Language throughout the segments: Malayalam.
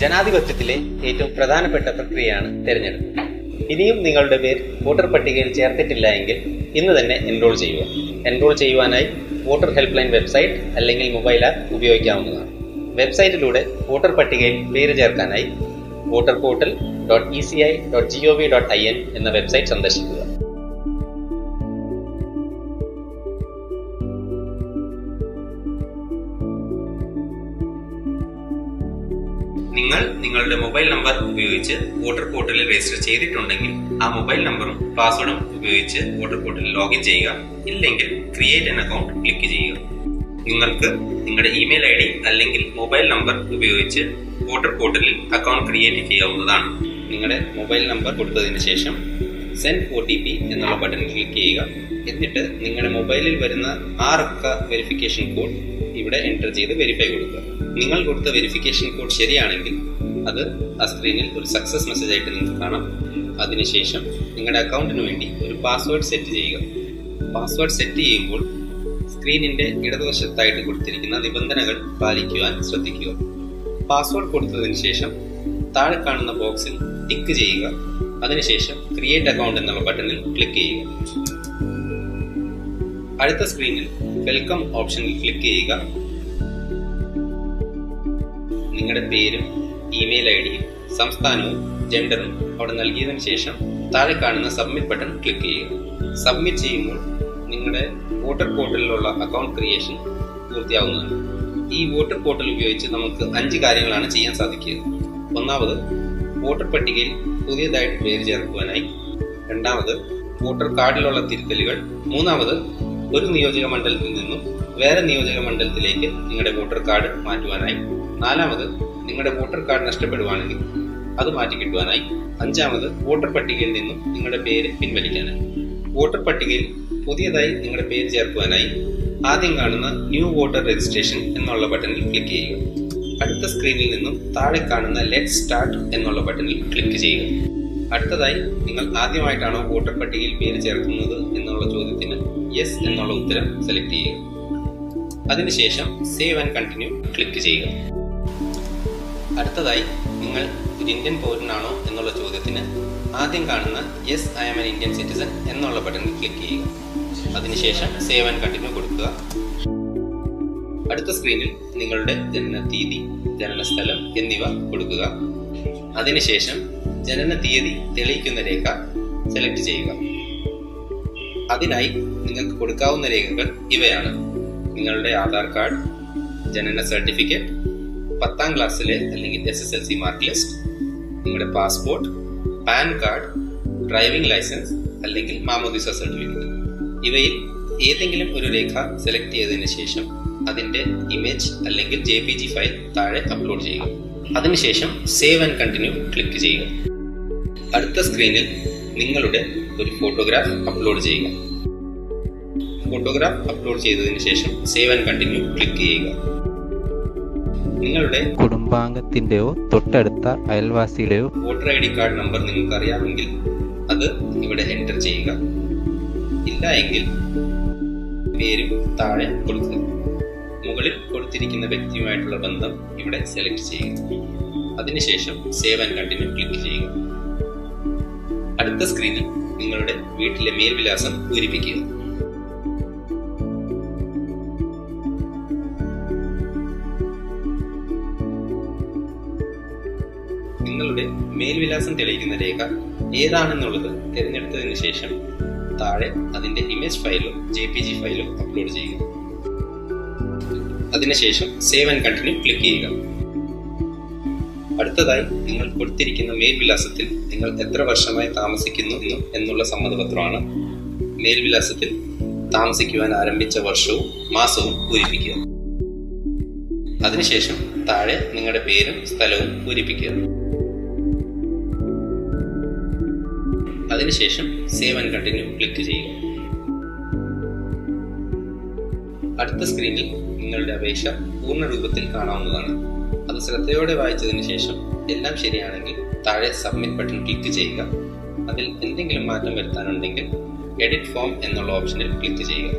ജനാധിപത്യത്തിലെ ഏറ്റവും പ്രധാനപ്പെട്ട പ്രക്രിയയാണ് തെരഞ്ഞെടുപ്പ്. ഇനിയും നിങ്ങളുടെ പേര് വോട്ടർ പട്ടികയിൽ ചേർത്തിട്ടില്ല എങ്കിൽ ഇന്ന് തന്നെ എൻറോൾ ചെയ്യുക. എൻറോൾ ചെയ്യുവാനായി വോട്ടർ ഹെൽപ്പ് ലൈൻ വെബ്സൈറ്റ് അല്ലെങ്കിൽ മൊബൈൽ ആപ്പ് ഉപയോഗിക്കാവുന്നതാണ്. വെബ്സൈറ്റിലൂടെ വോട്ടർ പട്ടികയിൽ പേര് ചേർക്കാനായി voter portal dot E C I dot G O V dot I N എന്ന വെബ്സൈറ്റ് സന്ദർശിക്കുക. നിങ്ങൾ നിങ്ങളുടെ മൊബൈൽ നമ്പർ ഉപയോഗിച്ച് വോട്ടർ പോർട്ടലിൽ രജിസ്റ്റർ ചെയ്തിട്ടുണ്ടെങ്കിൽ ആ മൊബൈൽ നമ്പറും പാസ്വേഡും ഉപയോഗിച്ച് വോട്ടർ പോർട്ടലിൽ ലോഗിൻ ചെയ്യുക. ഇല്ലെങ്കിൽ ക്രിയേറ്റ് എൻ അക്കൗണ്ട് ക്ലിക്ക് ചെയ്യുക. നിങ്ങൾക്ക് നിങ്ങളുടെ ഇമെയിൽ ഐ ഡി അല്ലെങ്കിൽ മൊബൈൽ നമ്പർ ഉപയോഗിച്ച് വോട്ടർ പോർട്ടലിൽ അക്കൗണ്ട് ക്രിയേറ്റ് ചെയ്യാവുന്നതാണ്. നിങ്ങളുടെ മൊബൈൽ നമ്പർ കൊടുത്തതിന് ശേഷം സെൻഡ് ഒ ടി പി എന്നുള്ള ബട്ടൺ ക്ലിക്ക് ചെയ്യുക. എന്നിട്ട് നിങ്ങളുടെ മൊബൈലിൽ വരുന്ന ആറക്ക വെരിഫിക്കേഷൻ കോഡ് ഇവിടെ എന്റർ ചെയ്ത് വെരിഫൈ കൊടുക്കുക. നിങ്ങൾ കൊടുത്ത വെരിഫിക്കേഷൻ കോഡ് ശരിയാണെങ്കിൽ അത് ആ സ്ക്രീനിൽ ഒരു സക്സസ് മെസ്സേജ് ആയിട്ട് നിങ്ങൾക്ക് കാണാം. അതിനുശേഷം നിങ്ങളുടെ അക്കൗണ്ടിന് വേണ്ടി ഒരു പാസ്വേഡ് സെറ്റ് ചെയ്യുക. പാസ്വേഡ് സെറ്റ് ചെയ്യുമ്പോൾ സ്ക്രീനിന്റെ ഇടതുവശത്തായിട്ട് കൊടുത്തിരിക്കുന്ന നിബന്ധനകൾ പാലിക്കുവാൻ ശ്രദ്ധിക്കുക. പാസ്വേഡ് കൊടുത്തതിന് ശേഷം താഴെ കാണുന്ന ബോക്സിൽ ടിക്ക് ചെയ്യുക. അതിനുശേഷം ക്രിയേറ്റ് അക്കൗണ്ട് എന്നുള്ള ബട്ടണിൽ ക്ലിക്ക് ചെയ്യുക. അടുത്ത സ്ക്രീനിൽ വെൽക്കം ഓപ്ഷനിൽ ക്ലിക്ക് ചെയ്യുക. നിങ്ങളുടെ പേരും ഇമെയിൽ ഐ ഡിയും സംസ്ഥാനവും ജെൻഡറും അവിടെ നൽകിയതിന് ശേഷം താഴെ കാണുന്ന സബ്മിറ്റ് ബട്ടൺ ക്ലിക്ക് ചെയ്യുക. സബ്മിറ്റ് ചെയ്യുമ്പോൾ നിങ്ങളുടെ വോട്ടർ പോർട്ടലിലുള്ള അക്കൗണ്ട് ക്രിയേഷൻ പൂർത്തിയാവുന്നതാണ്. ഈ വോട്ടർ പോർട്ടൽ ഉപയോഗിച്ച് നമുക്ക് അഞ്ച് കാര്യങ്ങളാണ് ചെയ്യാൻ സാധിക്കുക. ഒന്നാമത് വോട്ടർ പട്ടികയിൽ പുതിയതായിട്ട് പേര് ചേർക്കുവാനായി. രണ്ടാമത് വോട്ടർ കാർഡിലുള്ള തിരുത്തലുകൾ. മൂന്നാമത് ഒരു നിയോജക മണ്ഡലത്തിൽ നിന്നും വേറെ നിയോജക മണ്ഡലത്തിലേക്ക് നിങ്ങളുടെ വോട്ടർ കാർഡ് മാറ്റുവാനായി. നാലാമത് നിങ്ങളുടെ വോട്ടർ കാർഡ് നഷ്ടപ്പെടുവാണെങ്കിൽ അത് മാറ്റി കിട്ടുവാനായി. അഞ്ചാമത് വോട്ടർ പട്ടികയിൽ നിന്നും നിങ്ങളുടെ പേര് പിൻവലിക്കാനായി. വോട്ടർ പട്ടികയിൽ പുതിയതായി നിങ്ങളുടെ പേര് ചേർക്കുവാനായി ആദ്യം കാണുന്ന ന്യൂ വോട്ടർ രജിസ്ട്രേഷൻ എന്നുള്ള ബട്ടണിൽ ക്ലിക്ക് ചെയ്യുക. അടുത്ത സ്ക്രീനിൽ നിന്നും താഴെ കാണുന്ന ലെറ്റ് സ്റ്റാർട്ട് എന്നുള്ള ബട്ടണിൽ ക്ലിക്ക് ചെയ്യുക. അടുത്തതായി നിങ്ങൾ ആദ്യമായിട്ടാണോ വോട്ടർ പട്ടികയിൽ പേര് ചേർക്കുന്നത് എന്നുള്ള ചോദ്യത്തിന് യെസ് എന്നുള്ള ഉത്തരം സെലക്ട് ചെയ്യുക. അതിനുശേഷം സേവ് ആൻഡ് കണ്ടിന്യൂ ക്ലിക്ക് ചെയ്യുക. അടുത്തതായി നിങ്ങൾ ഒരു ഇന്ത്യൻ പൗരനാണോ എന്നുള്ള ചോദ്യത്തിന് ആദ്യം കാണുന്ന yes I am an Indian citizen എന്നുള്ള ബട്ടണിൽ ക്ലിക്ക് ചെയ്യുക. അതിനുശേഷം സേവ് ആൻഡ് കണ്ടിന്യൂ കൊടുക്കുക. അടുത്ത സ്ക്രീനിൽ നിങ്ങളുടെ ജനന തീയതി ജനനസ്ഥലം എന്നിവ കൊടുക്കുക. അതിനുശേഷം ജനന തീയതി തെളിയിക്കുന്ന രേഖ സെലക്ട് ചെയ്യുക. അതിനായി നിങ്ങൾക്ക് കൊടുക്കാവുന്ന രേഖകൾ ഇവയാണ്. നിങ്ങളുടെ ആധാർ കാർഡ് ജനന സർട്ടിഫിക്കറ്റ് പത്താം ക്ലാസ്സിലെ അല്ലെങ്കിൽ S S L C mark list നിങ്ങളുടെ passport PAN card driving licence അല്ലെങ്കിൽ മാമോദിസ സർട്ടിഫിക്കറ്റ് ഇവയിൽ ഏതെങ്കിലും ഒരു രേഖ സെലക്ട് ചെയ്തതിന് ശേഷം അതിന്റെ ഇമേജ് അല്ലെങ്കിൽ ജെ പി ജി ഫയൽ താഴെ അപ്ലോഡ് ചെയ്യുക. അതിനുശേഷം സേവ് ആൻഡ് കണ്ടിന്യൂ ക്ലിക്ക് ചെയ്യുക. അടുത്ത സ്ക്രീനിൽ നിങ്ങളുടെ ഒരു ഫോട്ടോഗ്രാഫ് അപ്ലോഡ് ചെയ്യുക. ഫോട്ടോഗ്രാഫ് അപ്ലോഡ് ചെയ്തതിന് ശേഷം സേവ് ആൻഡ് കണ്ടിന്യൂ ക്ലിക്ക് ചെയ്യുക. നിങ്ങളുടെ കുടുംബാംഗത്തിന്റെയോ തൊട്ടടുത്ത അയൽവാസിയുടെയോ voter I D card number നിങ്ങൾക്ക് അറിയാമെങ്കിൽ അത് ഇവിടെ എന്റർ ചെയ്യുക. ഇല്ല എങ്കിൽ പേരും താഴെ കൊടുക്കുക. കൊടുത്തിരിക്കുന്ന വ്യക്തിയുമായിട്ടുള്ള ബന്ധം ഇവിടെ സെലക്ട് ചെയ്യുക. അതിനുശേഷം സേവ് ആൻഡ് കണ്ടിന്യൂ ക്ലിക്ക് ചെയ്യുക. അടുത്ത സ്ക്രീനിൽ നിങ്ങളുടെ വീട്ടിലെ മേൽവിലാസം പൂരിപ്പിക്കുക. നിങ്ങളുടെ മേൽവിലാസം തെളിയിക്കുന്ന രേഖ ഏതാണെന്നുള്ളത് തിരഞ്ഞെടുത്തതിന് ശേഷം താഴെ അതിന്റെ ഇമേജ് ഫയലും ജെ ഫയലോ അപ്ലോഡ് ചെയ്യുക. അതിനുശേഷം സേവ് ആൻഡ് കണ്ടിന്യൂ ക്ലിക്ക് ചെയ്യുക. അടുത്തതായി നിങ്ങൾ കൊടുത്തിരിക്കുന്ന മേൽവിലാസത്തിൽ നിങ്ങൾ എത്ര വർഷമായി താമസിക്കുന്നു എന്നുള്ള സമ്മതപത്രമാണ് മേൽവിലാസത്തിൽ താമസിക്കുവാൻ ആരംഭിച്ച വർഷവും മാസവും പൂരിപ്പിക്കുക. അതിനുശേഷം താഴെ നിങ്ങളുടെ പേരും സ്ഥലവും പൂരിപ്പിക്കുക. അതിനുശേഷം സേവ് ആൻഡ് കണ്ടിന്യൂ ക്ലിക്ക് ചെയ്യുക. അടുത്ത സ്ക്രീനിൽ നിങ്ങളുടെ അപേക്ഷ പൂർണ രൂപത്തിൽ കാണാവുന്നതാണ്. അത് ശ്രദ്ധയോടെ വായിച്ചതിന് ശേഷം എല്ലാം ശരിയാണെങ്കിൽ താഴെ സബ്മിറ്റ് ബട്ടൺ ക്ലിക്ക് ചെയ്യുക. അതിൽ എന്തെങ്കിലും മാറ്റം വരുത്താനുണ്ടെങ്കിൽ എഡിറ്റ് ഫോം എന്നുള്ള ഓപ്ഷനിൽ ക്ലിക്ക് ചെയ്യുക.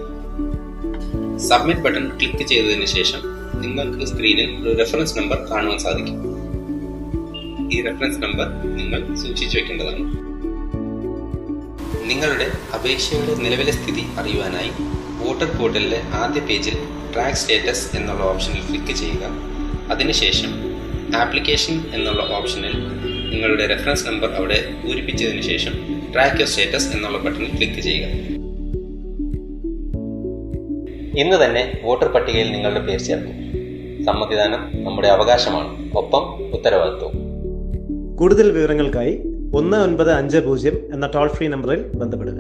സബ്മിറ്റ് ബട്ടൺ ക്ലിക്ക് ചെയ്തതിന് ശേഷം നിങ്ങൾക്ക് സ്ക്രീനിൽ ഒരു റെഫറൻസ് നമ്പർ കാണുവാൻ സാധിക്കും. ഈ റെഫറൻസ് നമ്പർ നിങ്ങൾ സൂക്ഷിച്ചു വെക്കേണ്ടതാണ്. നിങ്ങളുടെ അപേക്ഷയുടെ നിലവിലെ സ്ഥിതി അറിയുവാനായി വോട്ടർ പോർട്ടലിലെ ആദ്യ പേജിൽ ട്രാക്ക് സ്റ്റേറ്റസ് എന്നുള്ള ഓപ്ഷനിൽ ക്ലിക്ക് ചെയ്യുക. അതിനുശേഷം ആപ്ലിക്കേഷൻ എന്നുള്ള ഓപ്ഷനിൽ നിങ്ങളുടെ റെഫറൻസ് നമ്പർ അവിടെ പൂരിപ്പിച്ചതിന് ശേഷം ട്രാക്ക് യുവർ സ്റ്റേറ്റസ് എന്നുള്ള ബട്ടണിൽ ക്ലിക്ക് ചെയ്യുക. ഇന്ന് തന്നെ വോട്ടർ പട്ടികയിൽ നിങ്ങളുടെ പേര് ചേർക്കും. സമ്മതിദാനം നമ്മുടെ അവകാശമാണ്. ഒപ്പം ഉത്തരവാദിത്വം കൂടുതൽ വിവരങ്ങൾക്കായി ഒന്ന് ഒൻപത് അഞ്ച് പൂജ്യം എന്ന ടോൾ ഫ്രീ നമ്പറിൽ ബന്ധപ്പെടുക.